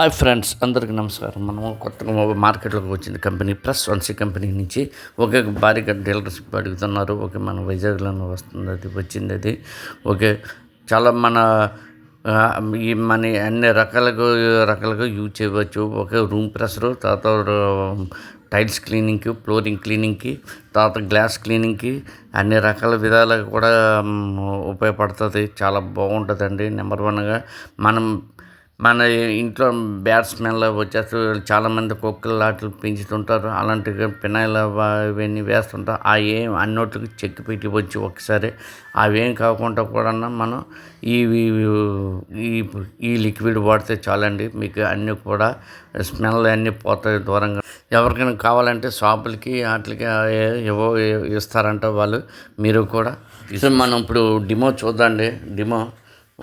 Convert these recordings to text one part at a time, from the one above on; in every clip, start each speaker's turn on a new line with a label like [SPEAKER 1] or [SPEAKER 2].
[SPEAKER 1] Hi friends అందరికీ నమస్కారం. మనము కొత్తగా మార్కెట్లోకి వచ్చింది కంపెనీ ప్లస్ వన్సీ కంపెనీ నుంచి ఒకే భారీగా డీలర్షిప్ అడుగుతున్నారు. ఓకే మన వైజాగ్లోనే వస్తుంది అది వచ్చింది అది. ఓకే చాలా మన ఈ మన అన్ని రకాలుగా రకాలుగా యూజ్ చేయవచ్చు. ఒకే రూమ్ ప్రెషరు తర్వాత టైల్స్ క్లీనింగ్కి ఫ్లోరింగ్ క్లీనింగ్కి తర్వాత గ్లాస్ క్లీనింగ్కి అన్ని రకాల విధాలుగా కూడా ఉపయోగపడుతుంది. చాలా బాగుంటుందండి. నెంబర్ వన్గా మనం మన ఇంట్లో బ్యాడ్ స్మెల్ వచ్చేస్తూ చాలామంది కుక్కలు లాంటివి పెంచుతుంటారు. అలాంటి పినాయిల్ ఇవన్నీ వేస్తుంటారు. ఆ ఏం అన్నోటికి చెక్కి పెట్టి వచ్చి ఒకసారి అవేం కాకుండా కూడా మనం ఈ ఈ ఈ లిక్విడ్ వాడితే చాలండి. మీకు అన్నీ కూడా స్మెల్ అన్నీ పోతాయి దూరంగా. ఎవరికైనా కావాలంటే షాపులకి వాటికి ఏవో ఇస్తారంట వాళ్ళు. మీరు కూడా. సో మనం ఇప్పుడు డిమో చూద్దాండి. Demo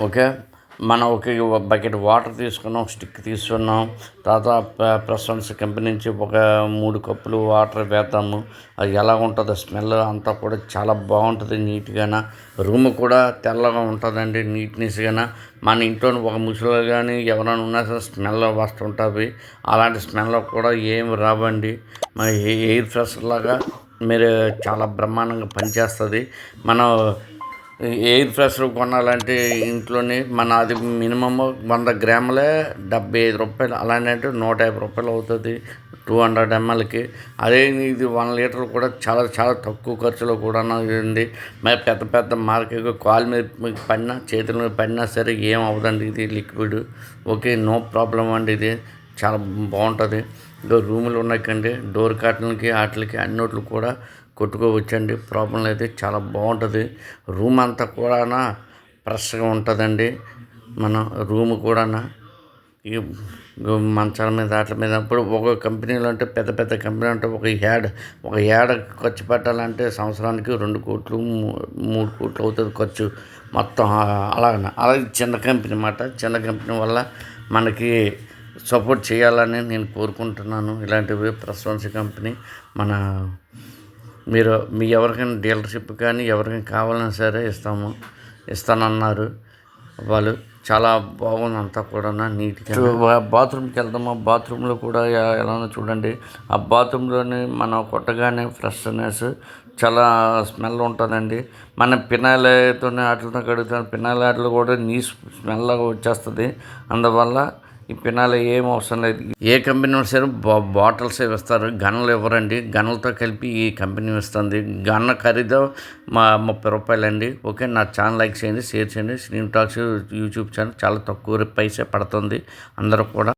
[SPEAKER 1] okay. మనం ఒక బకెట్ వాటర్ తీసుకున్నాం స్టిక్ తీసుకున్నాం. తర్వాత ప్రెసెన్స్ కంపెనీ నుంచి ఒక మూడు కప్పులు వాటర్ వేద్దాము. అది ఎలా ఉంటుందో స్మెల్ అంతా కూడా చాలా బాగుంటుంది నీట్గాన. రూమ్ కూడా తెల్లగా ఉంటుందండి నీట్నెస్గాన. మన ఇంట్లో ఒక ముసలి కానీ ఎవరైనా ఉన్నా సరే స్మెల్ వస్తుంటుంది. అలాంటి స్మెల్ కూడా ఏమి రావండి. మన ఎయిర్ ఫ్రెష్ లాగా మీరు చాలా బ్రహ్మాండంగా పనిచేస్తుంది. మనం ఎయిర్ ఫ్రెషర్ కొనాలంటే ఇంట్లోనే మన అది మినిమమ్ వంద గ్రాములే డెబ్బై ఐదు రూపాయలు అలానే అంటే నూట యాభై రూపాయలు అవుతుంది టూ హండ్రెడ్ ఎంఎల్కి. అదే ఇది వన్ లీటర్ కూడా చాలా చాలా తక్కువ ఖర్చులో కూడా ఉంది మరి పెద్ద పెద్ద మార్కెట్ కాలు మీద మీకు పడినా చేతుల మీద పడినా సరే ఏం అవ్వదండి ఇది లిక్విడ్. ఓకే నో ప్రాబ్లం అండి ఇది. చాలా బాగుంటుంది. ఇంకా రూములు ఉన్నాయండి డోర్ కాటన్లకి వాటికి అన్నిట్లు కూడా కొట్టుకోవచ్చండి. ప్రాబ్లం అయితే చాలా బాగుంటుంది. రూమ్ అంతా కూడా ఫ్రెష్గా ఉంటుందండి. మన రూమ్ కూడా ఈ మంచాల మీద వాటి మీద అప్పుడు ఒక కంపెనీలో అంటే పెద్ద పెద్ద కంపెనీ అంటే ఒక యాడ్ ఒక యాడ్ ఖర్చు పెట్టాలంటే సంవత్సరానికి రెండు కోట్లు మూ- మూడు కోట్లు అవుతుంది ఖర్చు. మొత్తం అలాగనే. అలాగే చిన్న కంపెనీ అన్నమాట చిన్న కంపెనీ వల్ల మనకి సపోర్ట్ చేయాలని నేను కోరుకుంటున్నాను. ఇలాంటివి ప్రశ్వంశ కంపెనీ మన మీరు మీ ఎవరికైనా డీలర్షిప్ కానీ ఎవరికైనా కావాలన్నా సరే ఇస్తాము ఇస్తానన్నారు. వాళ్ళు చాలా బాగుంది అంతా కూడా నీట్గా. బాత్రూమ్కి వెళ్దాము? బాత్రూంలో కూడా ఎలా ఎలానో చూడండి. ఆ బాత్రూంలోని మనం కొట్టగానే ఫ్రెష్నెస్ చాలా స్మెల్ ఉంటుందండి. మన పినాయిలతోనే ఆటలతో కడుగుతాం. పినాయిల ఆటలు కూడా నీ స్మెల్ వచ్చేస్తుంది. అందువల్ల ఈ పినాలు ఏం అవసరం లేదు. ఏ కంపెనీ అయినా బా బాటిల్స్ ఇస్తారు గన్నులు ఇవ్వరండి. గన్నులతో కలిపి ఈ కంపెనీ ఇస్తుంది. గన్న ఖరీదు మా ముప్పై రూపాయలండి. ఓకే నా ఛానల్ లైక్ చేయండి షేర్ చేయండి. స్క్రీన్ టాక్స్ యూట్యూబ్ ఛానల్ చాలా తక్కువ పైసే పడుతుంది అందరూ కూడా.